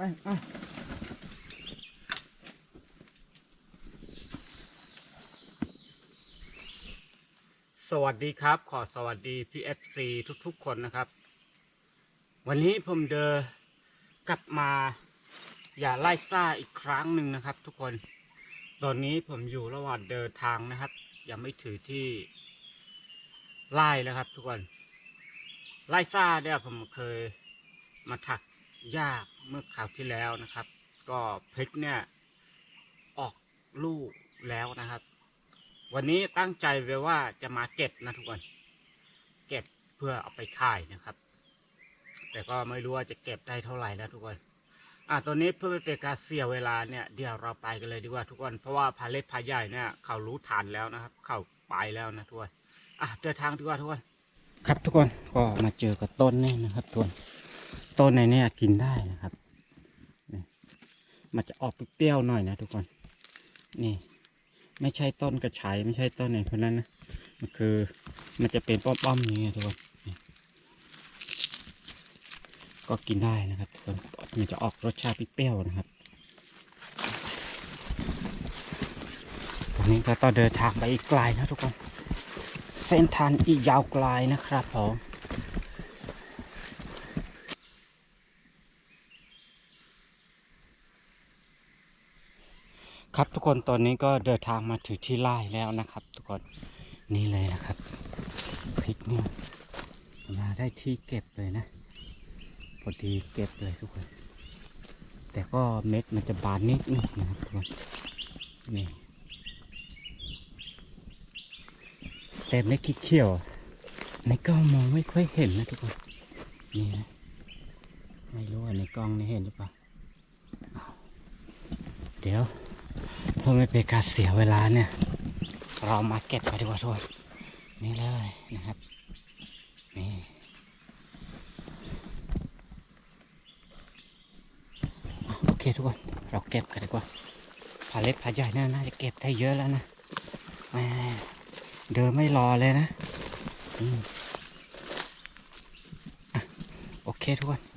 ไปไปสวัสดีครับ ขอสวัสดีพีเอฟซีทุกๆคนนะครับ วันนี้ผมเดินกลับมาอย่าไล่ซ่าอีกครั้งหนึ่งนะครับ ทุกคน ตอนนี้ผมอยู่ระหว่างเดินทางนะครับ ยังไม่ถือที่ไล่แล้วครับ ทุกคนไล่ซ่าเนี่ยผมเคยมาถัก หญ้าเมื่อคราวที่แล้วนะครับ ก็พริกเนี่ยออกลูกแล้วนะครับ วันนี้ตั้งใจไว้ว่าจะมาเก็บนะทุกคนเก็บเพื่อเอาไปขายนะครับ แต่ก็ไม่รู้ว่าจะเก็บได้เท่าไหร่นะทุกคนอะตอนนี้เพื่อไม่เป็นการเสียเวลาเนี่ยเดี๋ยวเราไปกันเลยดีกว่าทุกคนเพราะว่าพาเล็กพาใหญ่เนี่ยเขารู้ฐานแล้วนะครับ เขาไปแล้วนะทุกคนอะเดินทางดีกว่าทุกคน ครับทุกคนก็มาเจอกับต้นนี่นะครับทุกคน ต้นในนี่ยกินได้นะครับ มันจะออกเปรี้ยวๆหน่อยนะทุกคน นี่ ไม่ใช่ต้นกระชายไม่ใช่ต้นไหนเพราะนั้นนะ มันคือ มันจะเป็นป้อมๆอย่างเงี้ยทุกคนนก็กินได้นะครับทุกคน มันจะออกรสชาติเปรี้ยวนะครับตอนนี้ก็ต้องเดินทางไปอีกไกลนะทุกคน เส้นทางอีกยาวไกลนะครับผม ครับทุกคนตอนนี้ก็เดินทางมาถึงที่ไร่แล้วนะครับ ทุกคนนี่เลยนะครับพริกเนี่ยมาได้ที่เก็บเลยนะพอดีเก็บเลยทุกคน แต่ก็เม็ดมันจะบานนิดนึงนะครับทุกคนนี่แต่ไม่คิดเขียวในกล้องมองไม่ค่อยเห็นนะทุกคนนี่นะไม่รู้ว่าในกล้องนี่เห็นหรือเปล่าเดี๋ยว พื่อไม่เป็นการเสียเวลาเนี่ย เรามาเก็บกันดีกว่าทุกคนนี่เลยนะครับ นี่โอเคทุกคนเราเก็บกันดีกว่าผาเล็กผาใหญ่น่าจะเก็บได้เยอะแล้วนะแหมเดินไม่รอเลยนะอืมอะโอเคทุกคน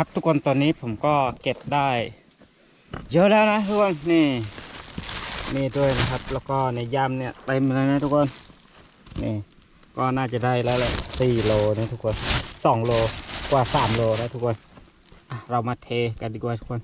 ครับทุกคนตอนนี้ผมก็เก็บได้ เยอะแล้วนะทุกคนนี่นี่ด้วยนะครับ แล้วก็ในยามเนี่ยเต็มเลยนะทุกคนนี่ก็น่าจะได้แล้วแหละสี่โลนะทุกคนสองโลกว่าสามโลแล้วทุกคนเรามาเทกันดีกว่าทุกคน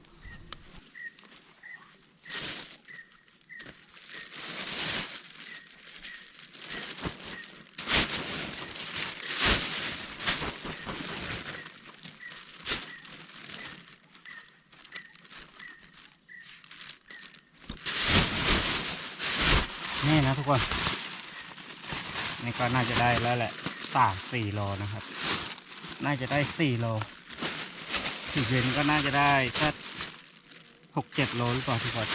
นี่ก็น่าจะได้แล้วแหละสามสี่โลนะครับ น่าจะได้สี่โลถึงเย็นก็น่าจะได้แค่หกเจ็ดโลหรือเปล่าทุกคน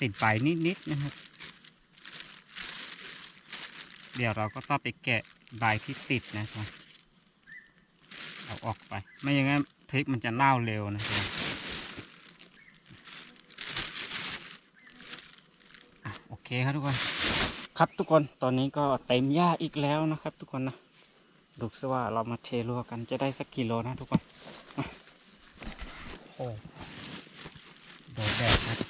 ติดไปนิดๆนะครับ เดี๋ยวเราก็ต้องไปแกะใบที่ติดนะครับ เอาออกไป ไม่อย่างนั้นพริกมันจะเน่าเร็วนะครับ อะโอ เคครับทุกคน ครับทุกคนตอนนี้ก็เต็มหญ้าอีกแล้วนะครับ ทุกคนนะดูซิว่าเรามาเทรัวกันจะได้สักกิโลนะทุกคนอะอ้โดนแดดนะ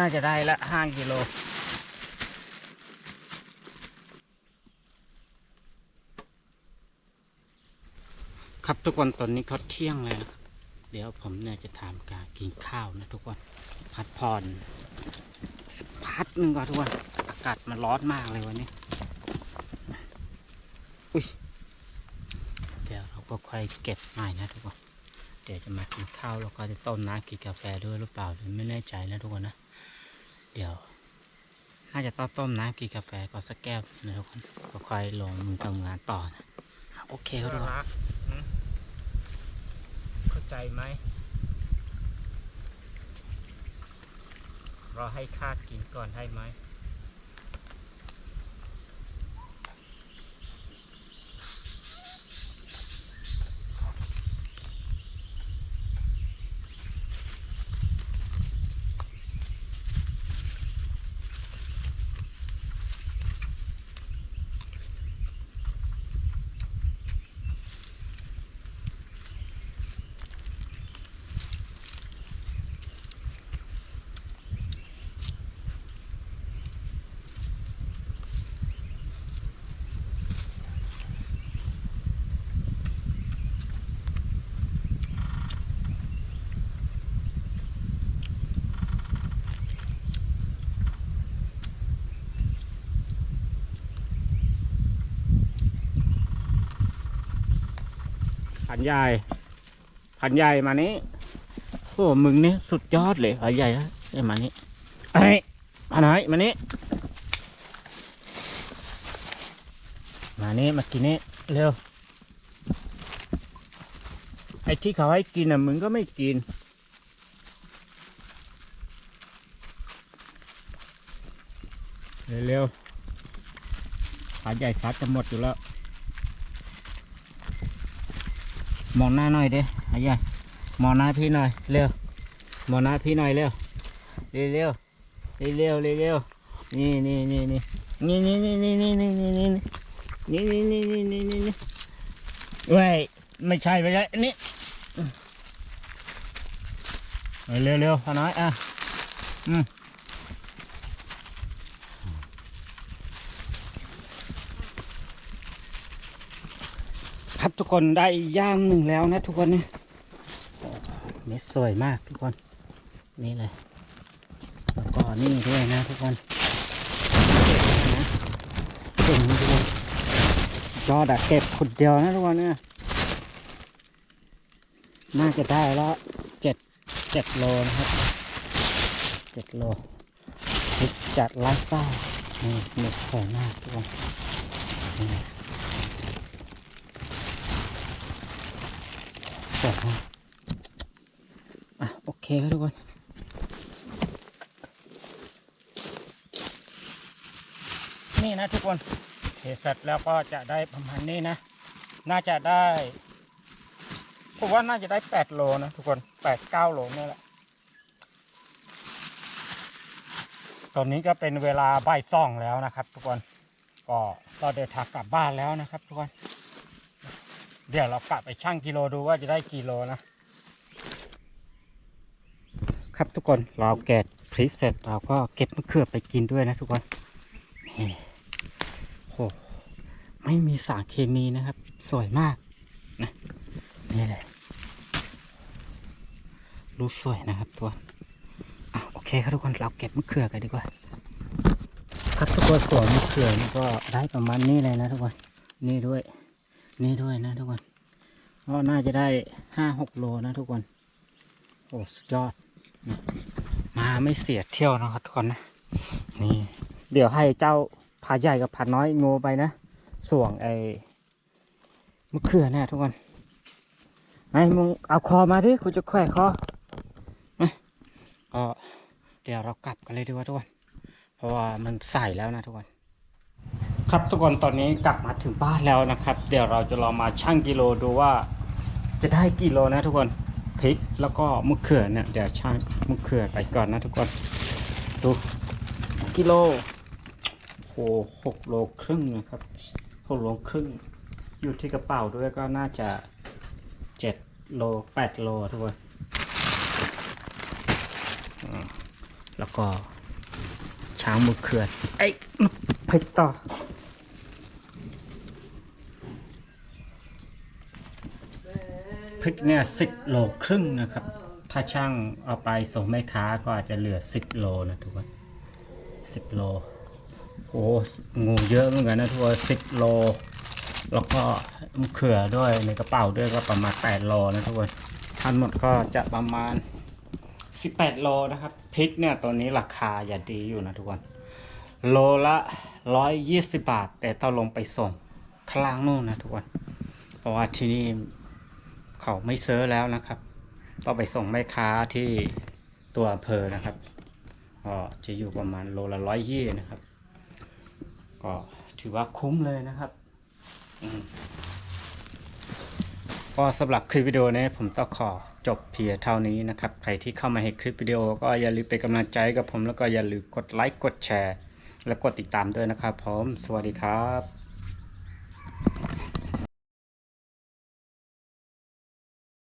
น่าจะได้ละห้ากิโลครับทุกคนตอนนี้เขาเที่ยงเลยนะเดี๋ยวผมเนี่ยจะทำการกินข้าวนะทุกคนพักผ่อนพักหนึ่งก่อนทุกคนอากาศมันร้อนมากเลยวันนี้อุ้ยเดี๋ยวเราก็ค่อยเก็บใหม่นะทุกคน ดี๋ยวจะมากินข้าวแล้วก็จะต้มน้ำกินกาแฟด้วยหรือเปล่าไม่แน่ใจนะทุกคนนะ เดี๋ยว น่าจะต้องต้มน้ำกินกาแฟก่อนสักแก้วนะทุกคนก็ค่อยลงมือทำงานต่อนะโอเคครับทุกคนเข้าใจไหมรอให้ข้ากินก่อนได้ไหม พันใหญ่พันใหญ่มานี้โอ้มึงนี่สุดยอดเลยพันใหญ่นะไอ้มานี้ไอ้ยพันน้อยมานี้มานี้มากินนี่เร็วไอ้ที่เขาให้กินอะมึงก็ไม่กินเร็วๆพันใหญ่ซัดจะหมดอยู่แล้ว มองหน้าหน่อยเด้ไอ้ใหญ่มองหน้าพี่หน่อยเร็วมองหน้าพี่หน่อยเร็วเร็วเร็วเร็วเร็วเร็วเร็วนี่นี่นี่นี่นี่นี่นี่นี่นี่นี่นี่นี่นี่นี่นี่นี่นี่นี่นี่เว้ยไม่ใช่ไม่ใช่อันนี้เร็วเร็วพอน้อยอะอืม ครับทุกคนได้ย่างหนึ่งแล้วนะทุกคนนี่เม็ดสวยมากทุกคน นี่เลยแล้วก็นี่ด้วยนะทุกคนเก่งทุกคนยอดอะเก็บคนเดียวนะทุกคนเนี่ยน่าจะได้แล้วเจ็ดเจ็ดโลนะครับเจ็ดโลจัดไล่ซ่านี่เม็ดสวยมากทุกคน สวยมากอะโอเคครับทุกคนนี่นะทุกคนเทเสร็จแล้วก็จะได้ประมาณนี้นะ น่าจะได้ผมว่าน่าจะได้แปดโลนะทุกคนแปดเก้าโลนี่แหละ ตอนนี้ก็เป็นเวลาบ่ายสองแล้วนะครับ ทุกคน ก็ก็เดินทางกลับบ้านแล้วนะครับ ทุกคน เดี๋ยวเรากลับไปชั่งกิโลดูว่าจะได้กี่โลนะ ครับทุกคนเราแกะพริกเสร็จเราก็เก็บมะเขือไปกินด้วยนะทุกคนนี่โหไม่มีสารเคมีนะครับ สวยมากนะนี่เลยรูปสวยนะครับตัวอะโอเคครับทุกคนเราเก็บมะเขือกันดีกว่า ครับทุกคนสวนมะเขือนี่ก็ได้ประมาณนี้เลยนะทุกคนนี่ด้วย นี่ด้วยนะทุกคนก็น่าจะได้ห้าหกโลนะทุกคน โอ้สุดยอดนี่มาไม่เสียเที่ยวนะครับทุกคนนะ นี่ เดี๋ยวให้เจ้าผาใหญ่กับผาน้อยโงไปนะ ส่วงไอ้มะเขือเนี่ทุกคนไอ้มึงเอาคอมาดิกูจะแขวะคอก็เดี๋ยวเรากลับกันเลยดีกว่าทุกคน เพราะว่ามันใส่แล้วนะทุกคน ครับทุกคนตอนนี้กลับมาถึงบ้านแล้วนะครับ เดี๋ยวเราจะลองมาชั่งกิโลดูว่า จะได้กี่โลนะทุกคนพริกแล้วก็มะเขือเนี่ยเดี๋ยวชั่งมะเขือไปก่อนนะทุกคนดูกิโลโหหกโลครึ่งนะครับหกโลครึ่ง อยู่ที่กระเป๋าด้วยก็น่าจะเจ็ดโลแปดโลทุกคนแล้วก็ช้างมือเขื่อนไอ้พริกต่อ พริกเนี่ยสิบโลครึ่งนะครับ ถ้าช่างเอาไปส่งแม่ค้าก็อาจจะเหลือสิบโลนะทุกคนสิบโล โอ้งูเยอะเหมือนกันนะทุกคนสิบโล แล้วก็มะเขือด้วยในกระเป๋าด้วยก็ประมาณแปดโลนะทุกคนทั้งหมดก็จะประมาณสิบแปดโลนะครับพริกเนี่ยตัวนี้ราคาอย่าดีอยู่นะทุกคนโลละร้อยยี่สิบบาท แต่ต้องลงไปส่งข้างล่างนู่นนะทุกคนเพราะว่าที่นี่ เขาไม่เซอร์แล้วนะครับต้องไปส่งแม่ค้าที่ตัวอำเภอนะครับก็จะอยู่ประมาณโลละร้อยยี่นะครับ ก็ถือว่าคุ้มเลยนะครับก็สำหรับคลิปวิดีโอนี้ผมต้องขอจบเพียงเท่านี้นะครับ ใครที่เข้ามาเห็นคลิปวิดีโอ ก็อย่าลืมเป็นกำลังใจกับผมแล้วก็อย่าลืมกดไลค์กดแชร์ และกดติดตามด้วยนะครับผม สวัสดีครับ